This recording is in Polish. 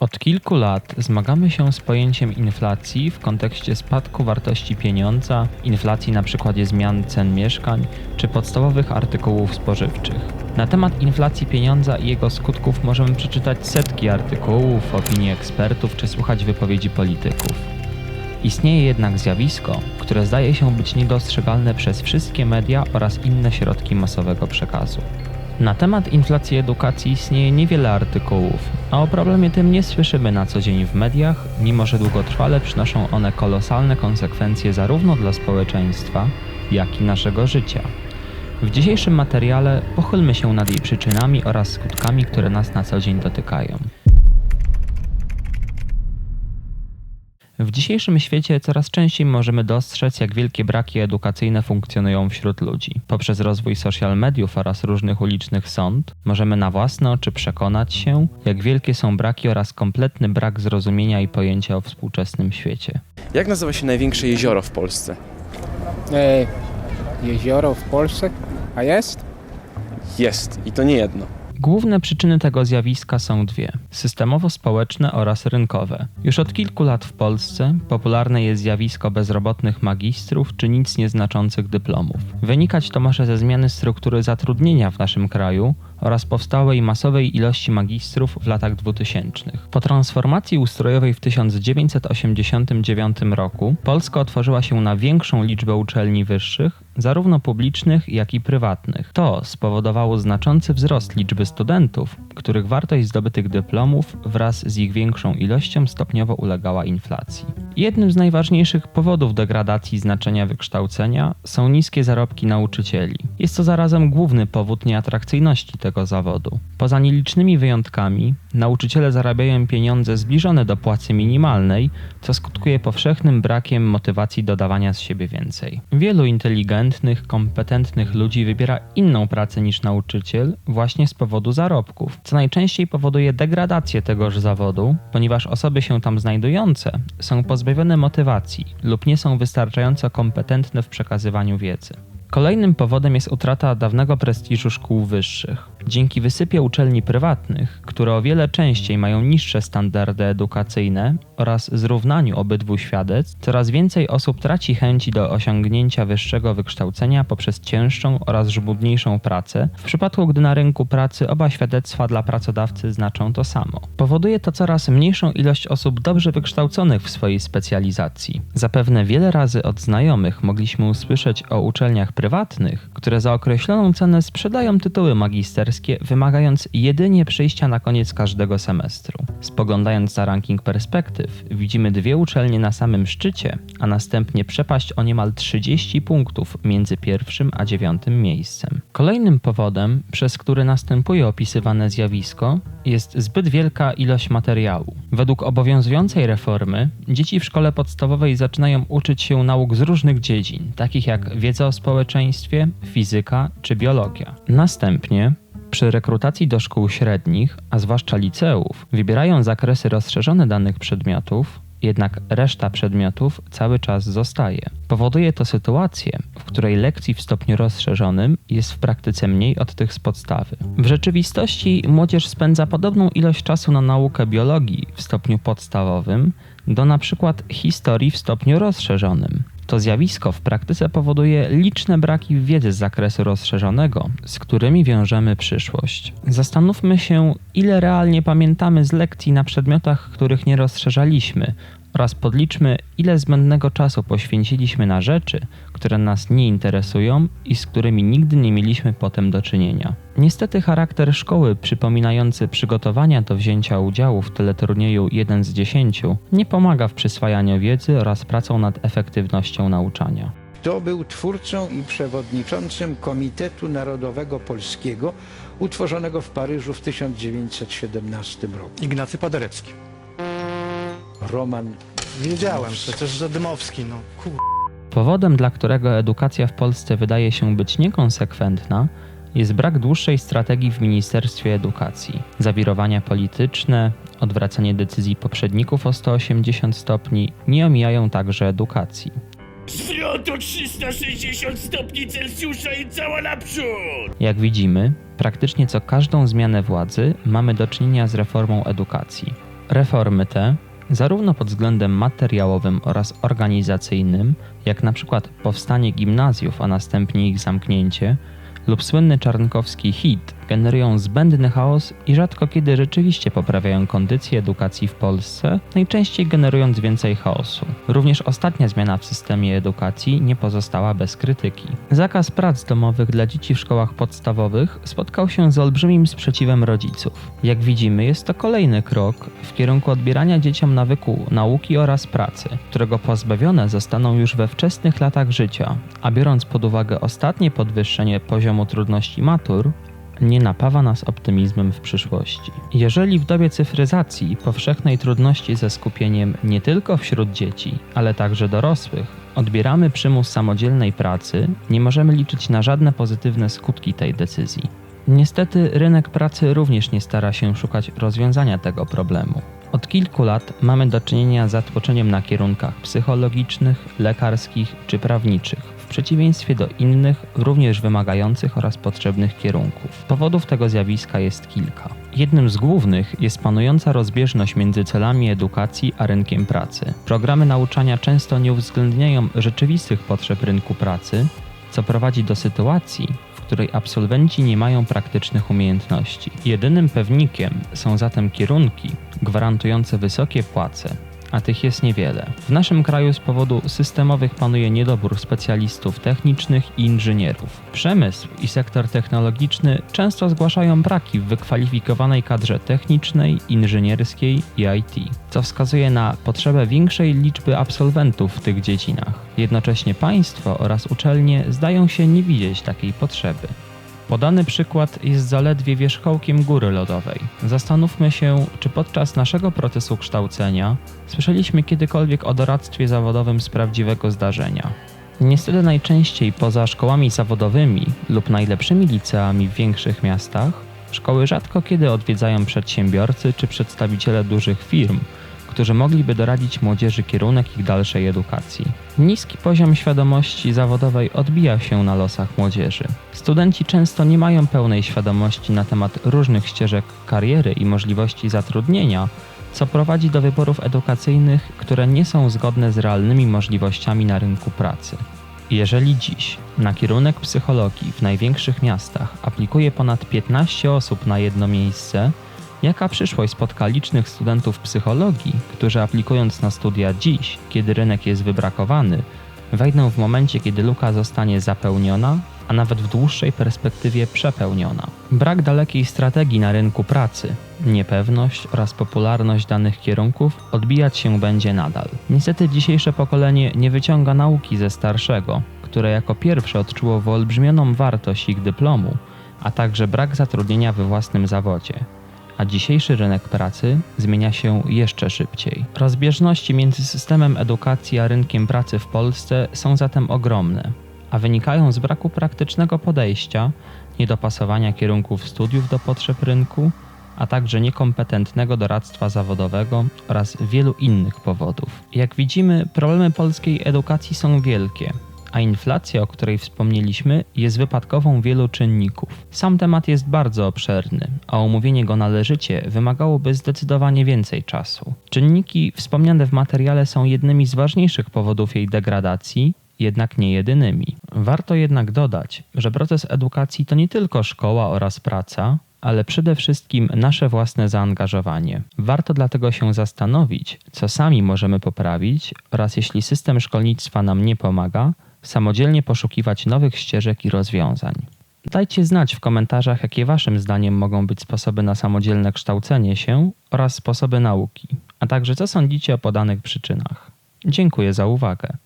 Od kilku lat zmagamy się z pojęciem inflacji w kontekście spadku wartości pieniądza, inflacji na przykładzie zmian cen mieszkań czy podstawowych artykułów spożywczych. Na temat inflacji pieniądza i jego skutków możemy przeczytać setki artykułów, opinii ekspertów czy słuchać wypowiedzi polityków. Istnieje jednak zjawisko, które zdaje się być niedostrzegalne przez wszystkie media oraz inne środki masowego przekazu. Na temat inflacji edukacji istnieje niewiele artykułów, a o problemie tym nie słyszymy na co dzień w mediach, mimo że długotrwale przynoszą one kolosalne konsekwencje zarówno dla społeczeństwa, jak i naszego życia. W dzisiejszym materiale pochylmy się nad jej przyczynami oraz skutkami, które nas na co dzień dotykają. W dzisiejszym świecie coraz częściej możemy dostrzec, jak wielkie braki edukacyjne funkcjonują wśród ludzi. Poprzez rozwój social mediów oraz różnych ulicznych sąd możemy na własne oczy przekonać się, jak wielkie są braki oraz kompletny brak zrozumienia i pojęcia o współczesnym świecie. Jak nazywa się największe jezioro w Polsce? E, jezioro w Polsce? A jest? Jest i to nie jedno. Główne przyczyny tego zjawiska są dwie: systemowo-społeczne oraz rynkowe. Już od kilku lat w Polsce popularne jest zjawisko bezrobotnych magistrów czy nic nieznaczących dyplomów. Wynikać to może ze zmiany struktury zatrudnienia w naszym kraju oraz powstałej masowej ilości magistrów w latach 2000. Po transformacji ustrojowej w 1989 roku Polska otworzyła się na większą liczbę uczelni wyższych, zarówno publicznych, jak i prywatnych. To spowodowało znaczący wzrost liczby studentów, których wartość zdobytych dyplomów wraz z ich większą ilością stopniowo ulegała inflacji. Jednym z najważniejszych powodów degradacji znaczenia wykształcenia są niskie zarobki nauczycieli. Jest to zarazem główny powód nieatrakcyjności tego zawodu. Poza nielicznymi wyjątkami, nauczyciele zarabiają pieniądze zbliżone do płacy minimalnej, co skutkuje powszechnym brakiem motywacji do dawania z siebie więcej. Wielu inteligentnych, kompetentnych ludzi wybiera inną pracę niż nauczyciel właśnie z powodu zarobków, co najczęściej powoduje degradację tegoż zawodu, ponieważ osoby się tam znajdujące są pozbawione motywacji lub nie są wystarczająco kompetentne w przekazywaniu wiedzy. Kolejnym powodem jest utrata dawnego prestiżu szkół wyższych. Dzięki wysypie uczelni prywatnych, które o wiele częściej mają niższe standardy edukacyjne oraz zrównaniu obydwu świadectw, coraz więcej osób traci chęci do osiągnięcia wyższego wykształcenia poprzez cięższą oraz żmudniejszą pracę, w przypadku gdy na rynku pracy oba świadectwa dla pracodawcy znaczą to samo. Powoduje to coraz mniejszą ilość osób dobrze wykształconych w swojej specjalizacji. Zapewne wiele razy od znajomych mogliśmy usłyszeć o uczelniach prywatnych, które za określoną cenę sprzedają tytuły wymagając jedynie przyjścia na koniec każdego semestru. Spoglądając na ranking perspektyw, widzimy dwie uczelnie na samym szczycie, a następnie przepaść o niemal 30 punktów między pierwszym a dziewiątym miejscem. Kolejnym powodem, przez który następuje opisywane zjawisko, jest zbyt wielka ilość materiału. Według obowiązującej reformy, dzieci w szkole podstawowej zaczynają uczyć się nauk z różnych dziedzin, takich jak wiedza o społeczeństwie, fizyka czy biologia. Następnie przy rekrutacji do szkół średnich, a zwłaszcza liceów, wybierają zakresy rozszerzone danych przedmiotów, jednak reszta przedmiotów cały czas zostaje. Powoduje to sytuację, w której lekcji w stopniu rozszerzonym jest w praktyce mniej od tych z podstawy. W rzeczywistości młodzież spędza podobną ilość czasu na naukę biologii w stopniu podstawowym do na przykład historii w stopniu rozszerzonym. To zjawisko w praktyce powoduje liczne braki wiedzy z zakresu rozszerzonego, z którymi wiążemy przyszłość. Zastanówmy się, ile realnie pamiętamy z lekcji na przedmiotach, których nie rozszerzaliśmy, oraz podliczmy, ile zbędnego czasu poświęciliśmy na rzeczy, które nas nie interesują i z którymi nigdy nie mieliśmy potem do czynienia. Niestety charakter szkoły przypominający przygotowania do wzięcia udziału w teleturnieju 1 z 10 nie pomaga w przyswajaniu wiedzy oraz pracą nad efektywnością nauczania. Kto był twórcą i przewodniczącym Komitetu Narodowego Polskiego utworzonego w Paryżu w 1917 roku? Ignacy Paderewski. Roman Wiedziałem przecież, że Dymowski, no kur... Powodem, dla którego edukacja w Polsce wydaje się być niekonsekwentna, jest brak dłuższej strategii w Ministerstwie Edukacji. Zawirowania polityczne, odwracanie decyzji poprzedników o 180 stopni nie omijają także edukacji. Zwrot o 360 stopni Celsjusza i cała naprzód! Jak widzimy, praktycznie co każdą zmianę władzy mamy do czynienia z reformą edukacji. Reformy te, zarówno pod względem materiałowym oraz organizacyjnym, jak na przykład powstanie gimnazjów, a następnie ich zamknięcie, lub słynny czarnkowski hit, generują zbędny chaos i rzadko kiedy rzeczywiście poprawiają kondycję edukacji w Polsce, najczęściej generując więcej chaosu. Również ostatnia zmiana w systemie edukacji nie pozostała bez krytyki. Zakaz prac domowych dla dzieci w szkołach podstawowych spotkał się z olbrzymim sprzeciwem rodziców. Jak widzimy, jest to kolejny krok w kierunku odbierania dzieciom nawyku nauki oraz pracy, którego pozbawione zostaną już we wczesnych latach życia, a biorąc pod uwagę ostatnie podwyższenie poziomu trudności matur, nie napawa nas optymizmem w przyszłości. Jeżeli w dobie cyfryzacji powszechnej trudności ze skupieniem nie tylko wśród dzieci, ale także dorosłych, odbieramy przymus samodzielnej pracy, nie możemy liczyć na żadne pozytywne skutki tej decyzji. Niestety rynek pracy również nie stara się szukać rozwiązania tego problemu. Od kilku lat mamy do czynienia z zatłoczeniem na kierunkach psychologicznych, lekarskich czy prawniczych, przeciwieństwie do innych, również wymagających oraz potrzebnych kierunków. Powodów tego zjawiska jest kilka. Jednym z głównych jest panująca rozbieżność między celami edukacji a rynkiem pracy. Programy nauczania często nie uwzględniają rzeczywistych potrzeb rynku pracy, co prowadzi do sytuacji, w której absolwenci nie mają praktycznych umiejętności. Jedynym pewnikiem są zatem kierunki gwarantujące wysokie płace, a tych jest niewiele. W naszym kraju z powodu systemowych panuje niedobór specjalistów technicznych i inżynierów. Przemysł i sektor technologiczny często zgłaszają braki w wykwalifikowanej kadrze technicznej, inżynierskiej i IT, co wskazuje na potrzebę większej liczby absolwentów w tych dziedzinach. Jednocześnie państwo oraz uczelnie zdają się nie widzieć takiej potrzeby. Podany przykład jest zaledwie wierzchołkiem góry lodowej. Zastanówmy się, czy podczas naszego procesu kształcenia słyszeliśmy kiedykolwiek o doradztwie zawodowym z prawdziwego zdarzenia. Niestety najczęściej poza szkołami zawodowymi lub najlepszymi liceami w większych miastach, szkoły rzadko kiedy odwiedzają przedsiębiorcy czy przedstawiciele dużych firm, którzy mogliby doradzić młodzieży kierunek ich dalszej edukacji. Niski poziom świadomości zawodowej odbija się na losach młodzieży. Studenci często nie mają pełnej świadomości na temat różnych ścieżek kariery i możliwości zatrudnienia, co prowadzi do wyborów edukacyjnych, które nie są zgodne z realnymi możliwościami na rynku pracy. Jeżeli dziś na kierunek psychologii w największych miastach aplikuje ponad 15 osób na jedno miejsce, Jaka przyszłość spotka licznych studentów psychologii, którzy aplikując na studia dziś, kiedy rynek jest wybrakowany, wejdą w momencie, kiedy luka zostanie zapełniona, a nawet w dłuższej perspektywie przepełniona? Brak dalekiej strategii na rynku pracy, niepewność oraz popularność danych kierunków odbijać się będzie nadal. Niestety dzisiejsze pokolenie nie wyciąga nauki ze starszego, które jako pierwsze odczuło wyolbrzymioną wartość ich dyplomu, a także brak zatrudnienia we własnym zawodzie a dzisiejszy rynek pracy zmienia się jeszcze szybciej. Rozbieżności między systemem edukacji a rynkiem pracy w Polsce są zatem ogromne, a wynikają z braku praktycznego podejścia, niedopasowania kierunków studiów do potrzeb rynku, a także niekompetentnego doradztwa zawodowego oraz wielu innych powodów. Jak widzimy, problemy polskiej edukacji są wielkie, a inflacja, o której wspomnieliśmy, jest wypadkową wielu czynników. Sam temat jest bardzo obszerny, a omówienie go należycie wymagałoby zdecydowanie więcej czasu. Czynniki wspomniane w materiale są jednymi z ważniejszych powodów jej degradacji, jednak nie jedynymi. Warto jednak dodać, że proces edukacji to nie tylko szkoła oraz praca, ale przede wszystkim nasze własne zaangażowanie. Warto dlatego się zastanowić, co sami możemy poprawić oraz jeśli system szkolnictwa nam nie pomaga, samodzielnie poszukiwać nowych ścieżek i rozwiązań. Dajcie znać w komentarzach, jakie Waszym zdaniem mogą być sposoby na samodzielne kształcenie się oraz sposoby nauki, a także co sądzicie o podanych przyczynach. Dziękuję za uwagę.